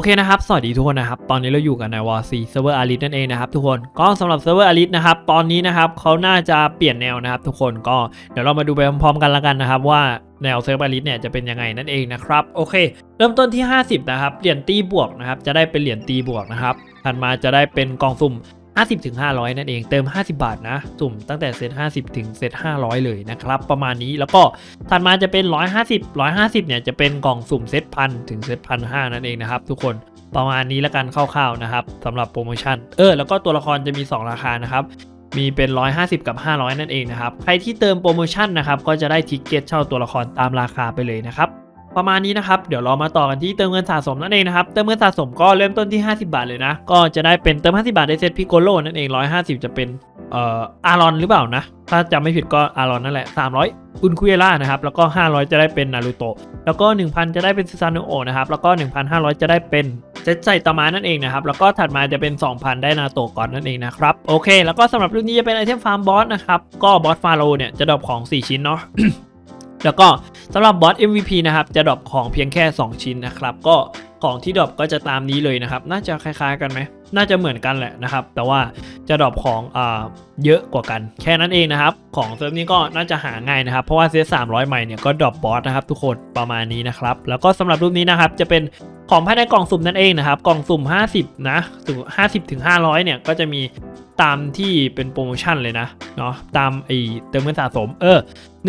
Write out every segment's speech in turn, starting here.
อเคนะครับ สวัสดีทุกคนนะครับ ตอนนี้เราอยู่กันในวอร์ซีเซิร์ฟเวอร์อาริสนั่นเองนะครับทุกคน ก็สำหรับเซิร์ฟเวอร์อาริสนะครับ ตอนนี้นะครับเขาน่าจะเปลี่ยนแนวนะครับทุกคน ก็เดี๋ยวเรามาดูไปพร้อมๆกันละกันนะครับว่าแนวเซิร์ฟอาริสเนี่ยจะเป็นยังไงนั่นเองนะครับ โอเค เริ่มต้นที่ 50 นะครับ เหรียญตีบวกนะครับ จะได้เป็นเหรียญตีบวกนะครับ ถัดมาจะได้เป็นกองสุ่ม 50ถึง500 นั่นเอง เติม 50 บาทนะ สุ่มตั้งแต่เซต50 ถึงเซต500 เลยนะครับ ประมาณนี้แล้วก็ถัดมาจะเป็น 150 150 เนี่ยจะเป็นกล่องสุ่มเซตพันถึงเซตพันห้านั่นเองนะครับทุกคนประมาณนี้แล้วกันคร่าวๆนะครับสำหรับโปรโมชั่นเออแล้วก็ตัวละครจะมี 2 ราคานะครับมีเป็น 150 กับ 500 นั่นเองนะครับ ใครที่เติมโปรโมชั่นนะครับ ก็จะได้ทิกเก็ตเช่าตัวละครตามราคาไปเลยนะครับ ประมาณนี้นะครับ เดี๋ยวเรามาต่อกันที่เติมเงินสะสมนั่นเองนะครับ เติมเงินสะสมก็เริ่มต้นที่ 50 บาทเลยนะ ก็จะได้เป็นเติม 50 บาทได้เซตพิโกโลนั่นเอง 150 จะเป็นเอ่ออารอนหรือเปล่านะ ถ้าจำไม่ผิดก็อารอนนั่นแหละ 300อุนคุเอล่านะครับ แล้วก็ 500 จะได้เป็นนารูโตะ แล้วก็ 1,000 จะได้เป็นซูซานุโอะนะครับ แล้วก็ 1,500 จะได้เป็นเซตไซตามะนั่นเองนะครับ แล้วก็ถัดมาจะเป็น 2,000 ได้นาโตะก่อนนั่นเองนะครับ โอเค แล้วก็สำหรับรุ่นนี้จะเป็นไอเทมฟาร์มบอสนะครับ ก็บอสฟาโรเนี่ยจะดรอปของ 4 ชิ้นเนาะ แล้วก็สำหรับบอส MVP นะครับจะดรอปของเพียงแค่ 2 ชิ้นนะครับ ก็ของที่ดรอปก็จะตามนี้เลยนะครับ น่าจะคล้ายๆกันไหม น่าจะเหมือนกันแหละนะครับ แต่ว่าจะดรอปของอ่าเยอะกว่ากัน แค่นั้นเองนะครับ ของเซิร์ฟนี้ก็น่าจะหาง่ายนะครับ เพราะว่าเซต300ใหม่เนี่ยก็ดรอปบอสนะครับทุกคนประมาณนี้นะครับ แล้วก็สำหรับรูปนี้นะครับจะเป็นของภายในกล่องสุ่มนั่นเองนะครับ กล่องสุ่ม 50 นะถึง50 ถึง 500 เนี่ย ก็จะมีตามที่เป็นโปรโมชั่นเลยนะ เนาะตามไอเติมเงินสะสม เออ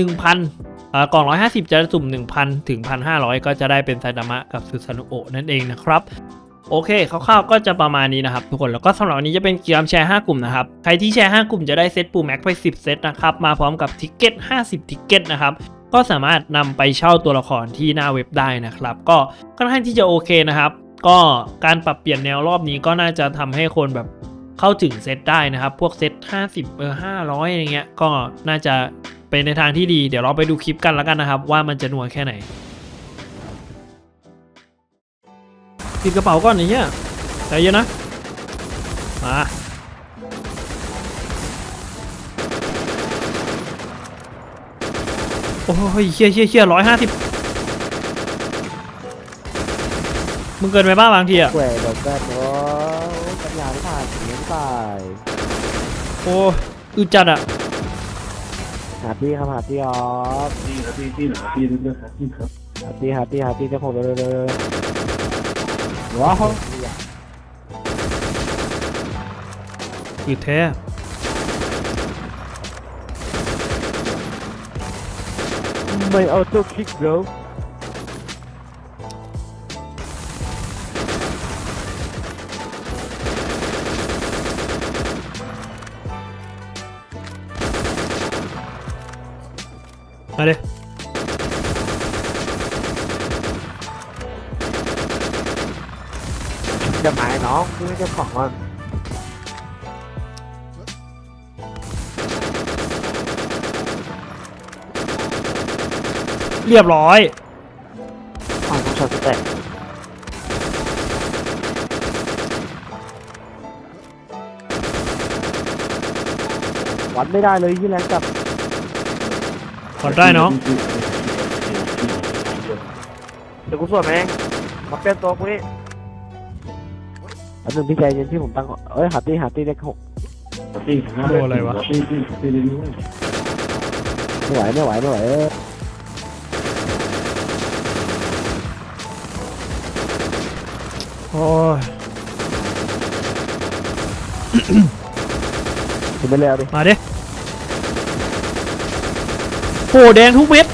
1,000อ่ากล่อง 150 จะสุ่ม 1,000 ถึง 1,500 ก็จะได้เป็นไซตามะกับซูซานุโอนั่นเองนะครับโอเคคร่าวๆก็จะประมาณนี้นะครับทุกคนแล้วก็สำหรับวันนี้จะเป็นกิจกรรมแชร์ 5 กลุ่มนะครับ ใครที่แชร์ 5 กลุ่มจะได้เซตปูแม็กไป 10 เซตนะครับ มาพร้อมกับทิกเก็ต 50 ทิกเก็ตนะครับ ก็สามารถนำไปเช่าตัวละครที่หน้าเว็บได้นะครับ ก็ค่อนข้างที่จะโอเคนะครับ ก็การปรับเปลี่ยนแนวรอบนี้ก็น่าจะทำให้คนแบบ เข้าถึงเซตได้นะครับ พวกเซต50เออ500อะไรเงี้ยก็น่าจะเป็นในทางที่ดี เดี๋ยวเราไปดูคลิปกันแล้วกันนะครับ ว่ามันจะนัวแค่ไหนปิดกระเป๋าก่อนไอ้เหี้ยใจเย็นนะ มาโอ้ยเชี่ยเชี่ยเชี่ยร้อยห้าสิบมึงเกินไปบ้างบางทีอะ แหวนแบบแบบโอ้ปัญญาานถึงไม่ผ่านโอ้อึดจัดอะหาตี้ครับหาตี้ออฟที่ครับที่ที่หนาที่เรื่องครับที่ครับหาตี้หาตี้หาตี้จะผมเลยเลยว้าวอึดแท้ไม่เอาตัวคิกเร็ จะหมายน้องไม่ใช่ของมันเรียบร้อยองของชนสเต็ปวัดไม่ได้เลยยี่แรงกับก่อนได้น้องเดี๋ยวกูสวดเองมาเปลี่ยนตัวกูนี่ หนึ่งพี่ใจเย็นที่ผมตั้งก่อนเอ้ยหาตี้หาตี้เลขหกที่ที่ที่ที่รู้ไม่ไหวไม่ไหวไม่ไหวเอ้ยโอ้ย ถึงไปแล้วดิมาดิโหแดงทุกเม็ด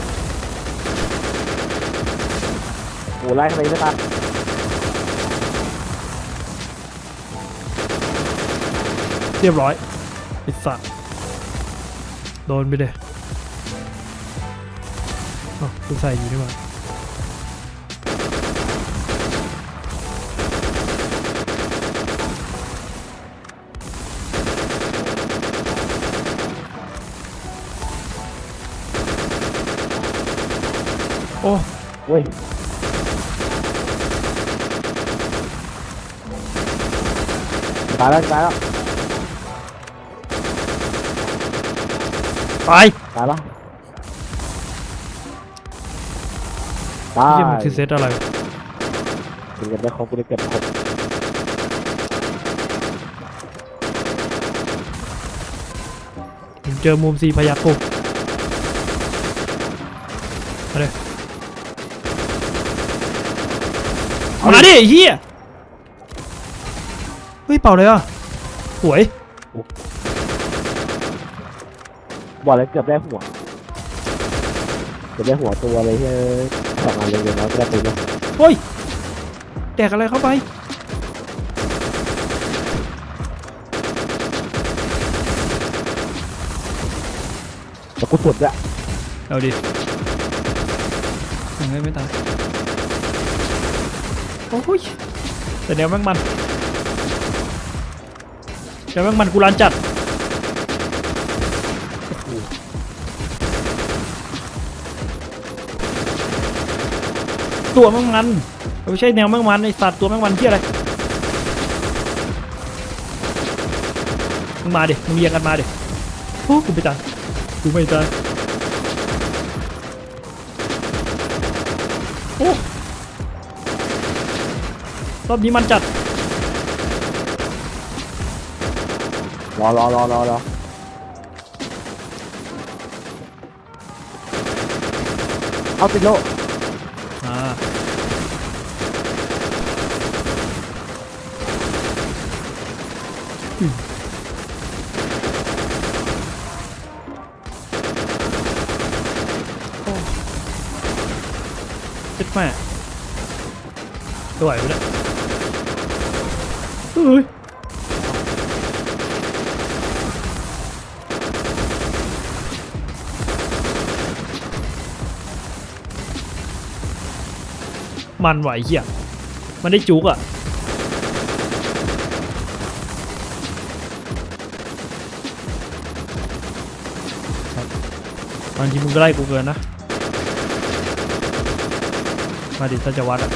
โอ้ไล่ทำไมไม่ตาย เรียบร้อยไอิสัตว์โดนไปเลยอ๋อกูใส่อยู่นี่หว่าโอ้เว้ยตายแล้วตายแล้ว ไปตายแล้วตาเฮียยมันคือเซตอะไรถึงกันได้ครบกูได้เก็บครบผมเจอมุมสีพยักกูมาเลยมาดิไอ้เฮียเฮ้ยเป่าเลยอะสวย บอกเลยเกือบได้หัวเกือบได้หัวตัวเลยเฮ้ยสองอันเลยเดี๋ยวเราจะได้ไปเนี่ยเฮ้ยแดกอะไรเข้าไปแต่กูสุดอะเอาดิยังไงไม่ตายโอ้ยแต่แนวแม่งมันแนวแม่งมันกูรันจัดโอ้โห ตัวแม่งมันไม่ใช่แนวแม่งมันไอสัตว์ตัวแม่งมันที่อะไรมึงมาดิมึงเรียงกันมาดิโอ้กูไม่ตายกูไม่ตายโอ้รอบนี้มันจัดรอรอรอรอรอเอาติดโล อ่าอืมโอ้ เจ็ดแม่ตัวไหวไปแล้วเฮ้ยมันไหวเหี้ยมันได้จุกอะบางทีมึงก็ไล่กูเกินนะ มาดิถ้าจะวัดอะ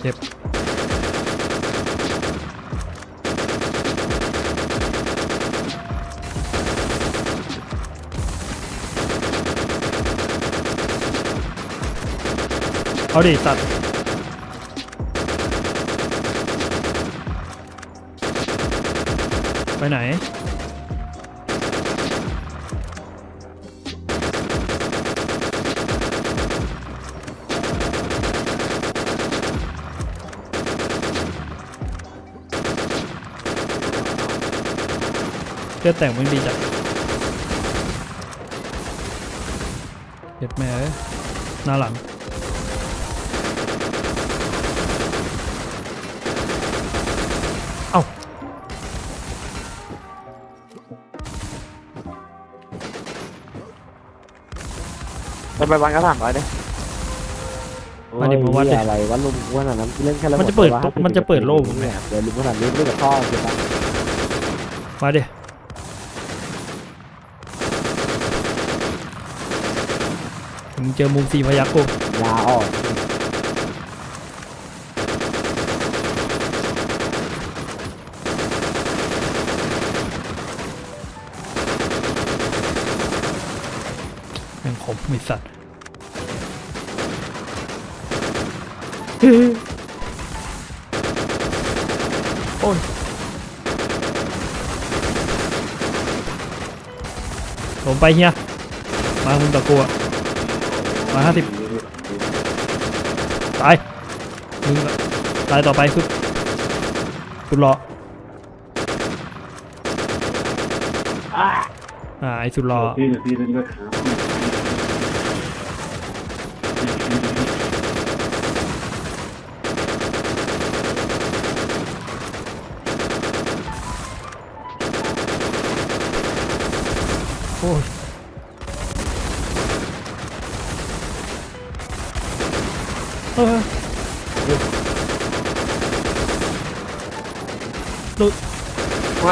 เจ็บเอาดิสัตว์ไปไหน เลือดแต่งมึงดีจัดเจ็ดแม่เอ้ยหน้าหลังเอ้าไปไปวันก็สามร้อยเลยมาดิมาวัดดิ อะไรวัดลุมวันนั้นเล่นแค่ละมันจะเปิดหดมันจะเปิดโล่ผมไหม เดี๋ยวลุมขนาดนี้เล่นกับพ่อเสียตังค์มาดิ มึงเจอมุมสีพยักกูยาออกแม่งขมไม่สัตว์โอ้ยผมไปเฮียมามึงตะกัว มาห้าสิบตายมึงตายต่อไปสุดสุดรออ่าไอสุดรอพี่นะพี่เล่นด้วยครับ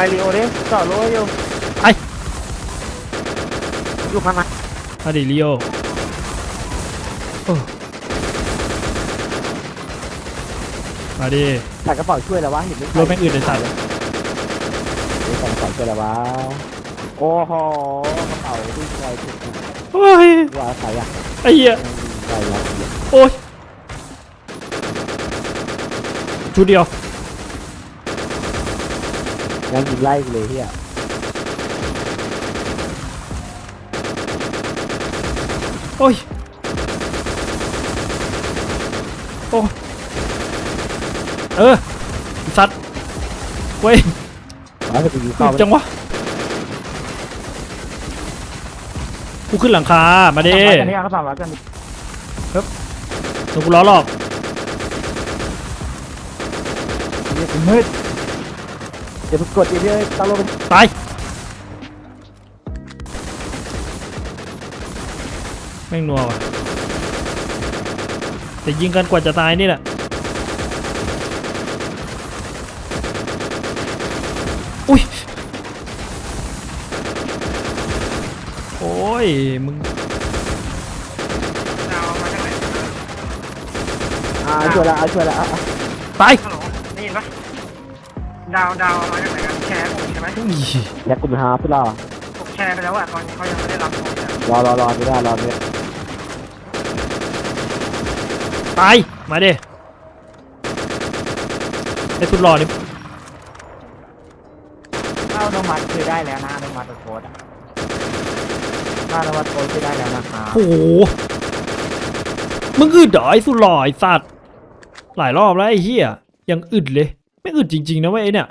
ไมลีโอดิต่อโลอยู่ไป อยู่ข้างในมาดิลิโอโอ้มาดิใส่กระเป๋าช่วยแล้ววะเห็นไหมรถแม่งอื่นเลยสัตว์ใส่กระเป๋าช่วยแล้ววะโอ้โหกระเป๋าที่คอยถูกโอ้ยว่าใครอะไอ้เหี้ยใครวะโอ้ยชุดเดียวยั งยิงไล่กูเลยเฮียโอ้ย โอ้ เออไอ้สัตว์เว้ยแล้วจะไปยิงอึเข้าดไปจังวะ กูขึ้นหลังคา มาดิอันนี้เขาสามร้อยกันเดี๋ยวกูล้อหลอกนี่เป็นมืด เดี๋ยวไปกดอีกเรื่อยตั้งลงตายแม่งนัวว่ะแต่ยิงกันกว่าจะตายนี่แหละอุ้ยโอ้ยมึงดาวมาจากไหนอ่าช่วยละอ่าช่วยละอะอะตาย ดาวดาวมาจากไหนกันแชร์ผมใช่ไหมอุ้ยแล้วกลุ่มหาพี่รอผมแชร์ไปแล้วอะตอนนี้เขายังไม่ได้รับผมเลยอะรอรอรอไม่ได้รอไม่ได้ตาย มาดิไอ้สุดหล่อนี่ถ้าอนุมัติคือได้แล้วนะอนุมัติโค้ดอะถ้าอนุมัติโค้ดคือได้แล้วนะครับโอ้โหมึงอึดเหรอไอ้สุดหล่อไอ้สัตว์หลายรอบแล้วไอ้เหี้ยยังอึดเลย ไม่อึดจริงๆนะเว้ยไอ้เนี่ย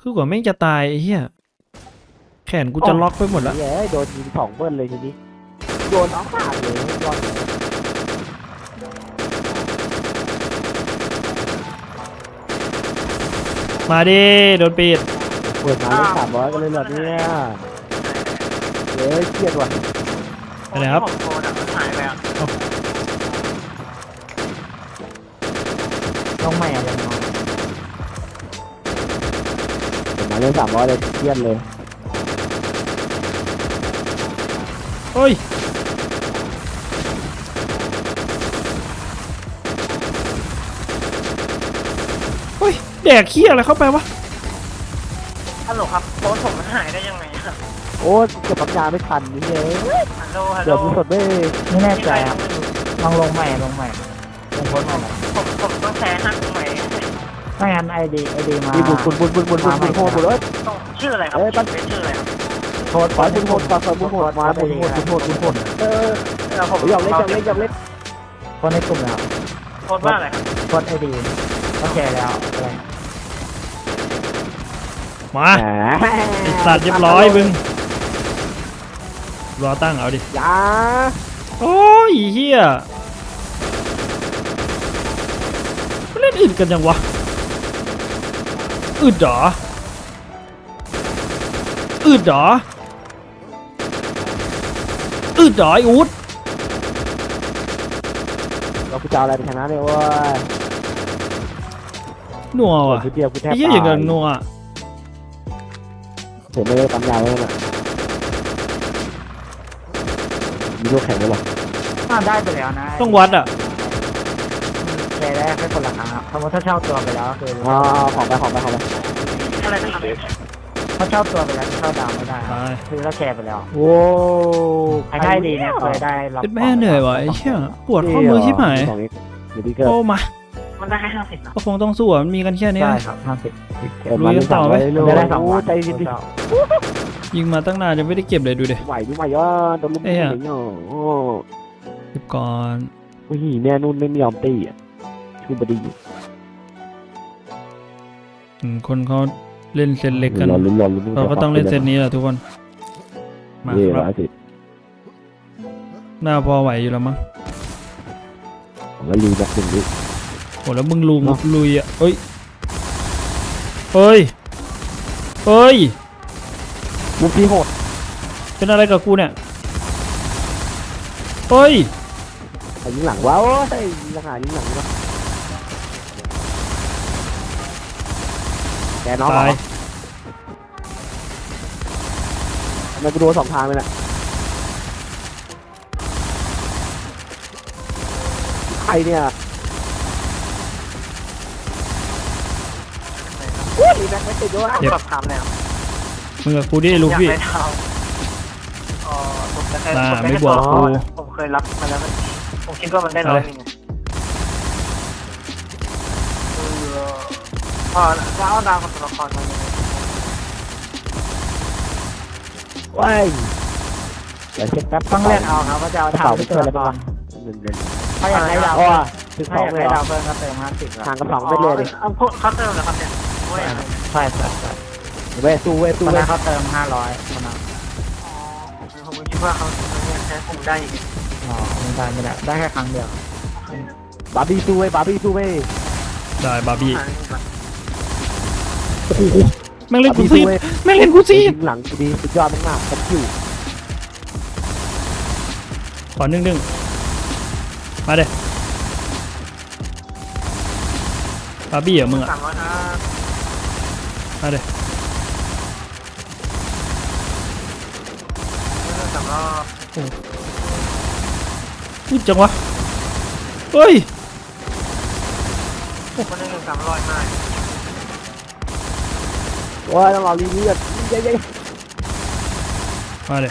คือกว่าแม่งจะตายไอ้เหี้ย แขนกูจะล็อกไปหมดแล้วเฮ้ยโดนยิงสองเบิ้ลเลยทีนี้โดนสองขาดเลยโดนมาดิ โดนปิด เปิดมาเลยสามร้อยกันเลยเหรอเนี่ยเฮ้ยเครียดว่ะไปไหนครับผมโทรอะมันหายไปอะ ลงใหม่อะไรเนาะเปิดมาเลยสามร้อยเลยเครียดเลยเฮ้ยเฮ้ยแดกเขี้ยอะไรเข้าไปวะฮัลโหลครับโค้ดผมมันหายได้ยังไงอะโอ้ยเก็บปัญญาไม่ทันนี่เฮ้ยฮัลโหลฮัลโหลเดี๋ยวมีสดไม่ไม่แน่มีใจใครอะลองลงใหม่ลงใหม่ลงโค้ดใหม่หน่อยผมผมต้อง แชร์ห้างตรงไหนไม่งั้นไอดีไอดีมามีบุญบุญบุญบุญบุญบุญบุญโหดบุญเอ้ย ต้องชื่ออะไรครับเอ้ยตั้งเป็นชื่ออะไรครับโค้ดขอบุญโหดขอขอบุญโหดมาบุญโหดบุญโหดบุญโหดเออเออผมอยากเล่นอยากเล่นอยากเล่นโค้ดในกลุ่มแล้วโค้ดว่าอะไรครับโค้ดไอดีก็แชร์แล้วอะไรมาแหมไอ้สัตว์เรียบร้อยมึงรอตั้งเอาดิ อยาโอ้ยเฮียเล่นอึ ดกันยังวะ อึดเหรอ อึดเหรอ อึดเหรอไอ้อูดเรากูจะเอาอะไรไปชนะเนี่ยเว้ยนัวว่ะกูเดียวกูแทบไอ้เหี้ยอย่างกับนัวผมไม่ได้ปั๊มยาไว้น่ะมีลูกแข่งด้วยหรอถ้าได้ไปแล้วนะต้องวัดอะ แชร์ได้แค่คนละครั้งอะ สมมติถ้าเช่าตัวไปแล้วก็คืออ๋อของไปของไปของไปอะไรนะครับถ้าเช่าตัวไปแล้วเช่าดาวไม่ได้ตายคือถ้าแชร์ไปแล้วโว้ใครได้ดีเนี่ยเคยได้รับเป็นแม่เหนื่อยว่ะไอ้เหี้ยปวดข้อมือชิบหายสองนี้เดี๋ยวดีเกินโอ้มามันได้แค่ห้าสิบก็คงต้องสู้อะมันมีกันแค่เนี้ยได้ครับห้าสิบเออมาเล่นสามร้อยเลยได้ได้สองโอ้วันใจเย็นดิยิงมาตั้งนานยังไม่ได้เก็บเลยดูดิไหวดูไหวย่อโดนลุกเอ้ยหนีเนาะโอ้เก็บก่อนโหแม่นุ่นไม่ยอมตีอะคือบดี อยู่อืมคนเขาเล่นเซตเล็กกันรอลุ้นรอลุ้นเราก็ต้องเล่นเซตนี้แหละทุกคน มาเย่ครับร้อยสิบหน้าพอไหวอยู่แล้วมั้งแล้วลุยแบบหนึ่งดิโอ้แล้วมึงลุงเนอะลุยอะเฮ้ยเฮ้ยเฮ้ยมุกที่โหดเป็นอะไรกับกูเนี่ยเฮ้ยไอ้ยิงหลังว้าวไอ้ยิงหลังหายิงหลังวะ กน้องเหรตาอยทำไมกูโดนสองทางเลยน่ะใครเนี่ยโอ้ยแม็กไม่ติดด้วยเจ็บสอบถามแล้วมึงกับกูดิลูกอยากพี่ได้ดาวอ๋อผมจะเคยน่าผมไม่ด้บอกตัวกู ผมเคยรับมาแล้วมันผมคิดว่ามันได้ร้อยหนึง จะเอาดาวกับตัวละครมายังไงว้ายเดี๋ยวเช็คแป๊บต้องเลือกเอาครับว่าจะเอาดาวไปที่เจตัวออะไรละคบ้างรถ้าอยากได้ดาวอ๋อเพิ่มถึงสถ้าองยากเลยได้เหรดาอวเพิ่มก็เติมห้าสิบครับห่างกันสองเม็ดเลยดิเอาพวกเขาเติมเหรอครับเนี่ยโอ้ยใช่ใช่ใช่เวยสู้เวยสู้วเว้นั้ยนเขาเติมห้าร้อยคนนั้นผมคิดว่าเขาเนี่ยแค่ผมได้อีกอ๋อไม่ได้ไม่ได้ได้แค่ครั้งเดียวบาร์บี้สู้เวยบาร์บี้สู้เวยได้บาร์บี้หาเงินก่อน โอ้โหแม่งเล่นบาร์กูบี้ซีสู้ดเว้ยแม่งเล่นกูซีดยิงหลังกูดีสุดยอดมากๆกันคิวขอหนึ่งหนึ่งมาเด้บาร์บี้เหรอมึงอะสามร้อยห้ามาเด้สามร้อยพูดจังวะ เฮ้ยคนหนึ่งสามร้อยมาก โอ้ยต้องรอรีวิวก่อนเย้ยมาเด้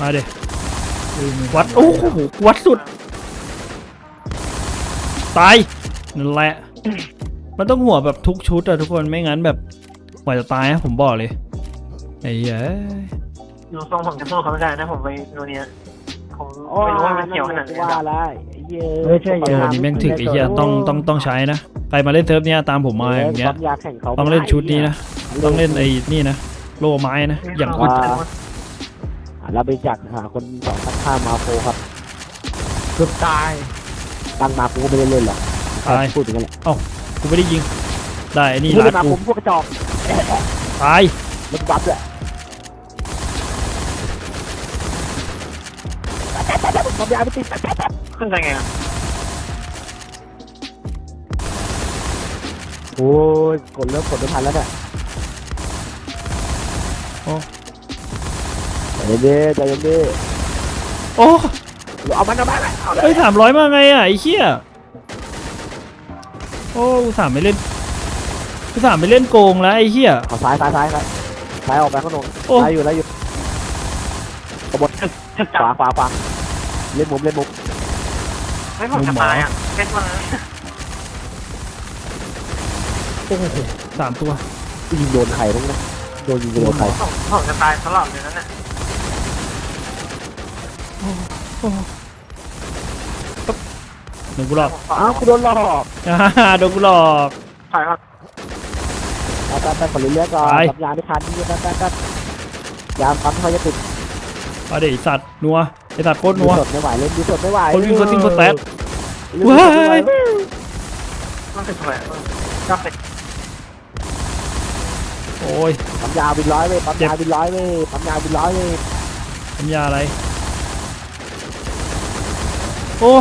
มาเด้วัดโอ้โหวัดสุด ตายนั่นแหละ มันต้องหัวแบบทุกชุดอะทุกคนไม่งั้นแบบกว่าจะตายนะผมบอกเลยไอ้เหี้ยดูทรงผมจะสู้เขาไม่ได้นะผมไปโนเนียผมๆโอ้ยไม่รู้ว่ามันเกี่ยวขนาดไหนว่านะอะไรไอ้ เย้เฮ้ยเชื่อเยเจออะนี่แม่งถึกไอ้เหี้ยต้องต้องต้องใช้นะใครมาเล่นเซิร์ฟเนี้ยตามผมมาอย่างเงี้ยปั๊มยาแข่งเขาต้องเล่นชุดนี้นะต้องเล่นไอ้นี่นะโลไม้นะอย่างอึดอ่าเราไปจัดหาคนสองทักข้ามมาโฟครับเกือบตายตั้งมากูก็ไม่ได้เล่นหรอกตายพูดถึงกันแหละกูไม่ได้ยิงได้ไอ้นี่พูดรัดมากูผมพวกกระจอกตายมันบัฟเลย ปั๊มยาไม่ติดขึ้นไปไงอะโอ้ยกดเริ่มกดไม่ทันแล้วเนี่ยโอ้ใจเย็นดิใจเย็นดิโอ้เอามันเอามันเอาเลยเอ้ยสามร้อยมาไงอะไอ้เหี้ยโอ้กูสามไม่เล่นกูสามไม่เล่นโกงแล้วไอ้เหี้ยเอาซ้ายซ้ายซ้ายซ้ายซ้ายออกไปข้างนอกโอ้ซ้ายอยู่แล้วอยู่กบฏถึกขวาจับขวาขวา เล่นมุมเล่นมุมไม่ผมจะตายอะเป็นวันโอ้โหสามตัวยิงโดนใครบ้างนะโดนยิงโดนใครผมผมจะตายตลอดเลยนั่นแหละโดนกูหลอกอ้าวกูโดนหลอกอ่าโดนกูหลอกถอยครับเอาไปไปขอเรื่อยๆก่อนไปสัญญาไม่ทันนี่แป๊บแป๊บแป๊บยามปั๊มเขาจะติดมาเดี๋ยวไอ้สัตว์นัวไอ้ สัตว์โคตรดูนัวสดไม่ไหวเล่นดูสดไม่ไหวคนวิ่งคนวิ่งคนแซดเล่นดูสดไม่ไหวว้ายต้องติดถอยก็เป็นโอ้ยปั๊มยาบินร้อยเว้ยปั๊มเจ็บยาบินร้อยเว้ยปั๊มยาบินร้อยเว้ยทำยาอะไร โอ้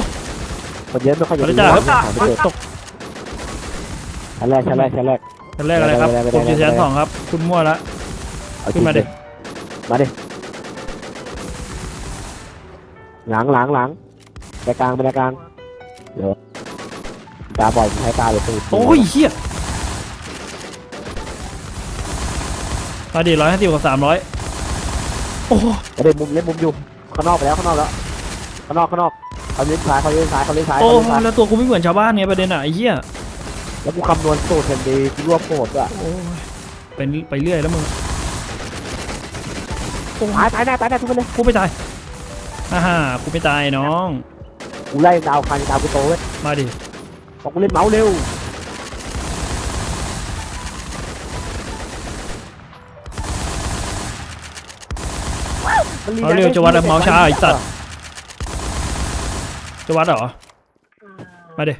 คนเยอะไม่ค่อยจะขอดีได้จ้ะหาไม่เจอตกชั้นแรกชั้นแรกชั้นแรกชั้นแรกอะไรครับไม่ได้ไม่ได้ผมอยู่ไม่ได้ชั้นสองครับ คุณมั่วละเอาขึ้นมาดิมาดิ หลังหลังหลังไปกลางไปกลางเดี๋ยวตาบ่อยใช้ตาเลยตื่นโอ้ยเฮียมาดิร้อยห้าสิบกับสามร้อยโอ้เล่นมุมเล่นมุมอยู่ข้างนอกไปแล้วข้างนอกแล้วข้างนอกข้างนอกเขาเล่นซ้ายเขาเล่นซ้ายเขาเล่นซ้ายโอ้เขาเล่นซ้ายแล้วตัวกูไม่เหมือนชาวบ้านไงประเด็นอะไอ้เหี้ยแล้วกูคำนวณสูตรเห็นดีกูรวบโหดด้วยโอ้ยเป็นไปเรื่อยแล้วมึงตายตายหน้าตายหน้าทุกคนเลยกูไม่ตาย อ่าฮ่ากูไม่ตายน้อง กูไล่ดาวคันดาวกูโตเว้ยมาดิ บอกกูเล่นเมาส์เร็วมันเอาเร็วจะวัดเมาส์ช้าไอ้สัตว์ จะวัดเหรอ มาดิ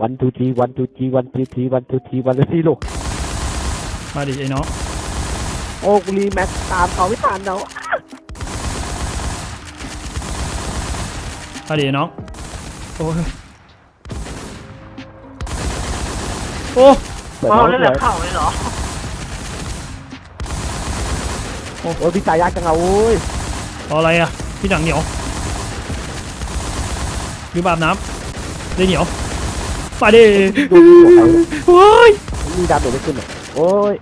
วันทูทีวันทูทีวันทูทีวันทูทีวันทูทีลูกมาดิไอ้น้อง โอ้กูรีแม็กตามเขาไม่ทันเนาะมาดิไอ้น้อง โอ้ยโอ้เปิดอ๋อเมาส์เล่นเลแบบยเข่าเลยเหรอ โอ้ยพี่ตายยากจังเอาโอ้ยเอาอะไรอะพี่หนังเหนียวหรือบาบน้ำได้เหนียวมาดิดูดูหัวเขาโอ้ยมีดาวโดดไม่ขึ้นเลยโอ้ย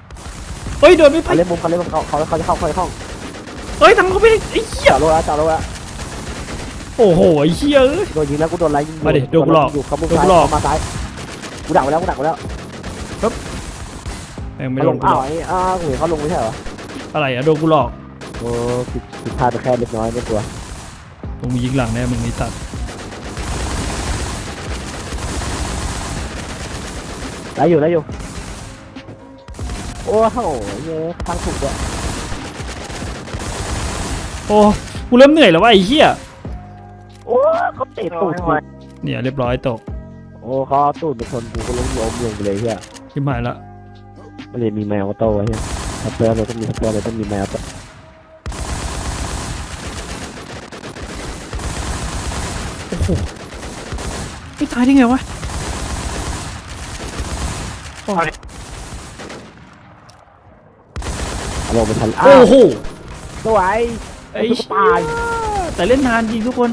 เฮ้ยโดนไม่ไปเขาเล่นมุมเขาเล่นมุมเขาเขาเขาจะเข้าเขาจะเข้าเฮ้ยทำเขาไม่ได้ไอ้เหี้ยจ่าโลแล้วจ่าโลแล้ว โอ้โหไอ้เหี้ยเอ้ย โดนยิงแล้วกูโดนอะไรยิงมาดิโดนกูหลอกอยู่เขามุมโดนซ้ายกูหลอก เขามาซ้ายกูดักไว้แล้วกูดักไว้แล้วแม่งไม่เขาโดลนงกูหอ้าลวอกไอ้อ้าวกูเห็นเขาลงไม่ใช่เหรออะไรอะโดนกูหลอกโอ้ผิดผิดพลาดไปแค่เล็กน้อยไม่กลัวตรงยิงหลังแน่มึงมีตัดได้อยู่ได้อยู่โอ้โหเยอะทางถูกด้วยโอ้กูเริ่มเหนื่อยแล้วว่ะไอ้เหี้ย โอ้เขาเตะตูดกูเนี่ยเรียบร้อยตกโอ้เขาเอาตูดไปชนกูก็ล้มล้มลงไปเลยเฮียชิบหายละมันเลยมีแมวโตวะเฮียสเปอร์เลยต้องมีสเปอร์เลยต้องมีแมวโตไม่ตายได้ไงวะเอาลงไปทันอ้าโอ้วโหสวยไอ้ไอ้เหี้ตายยแต่เล่นนานจริงทุกคน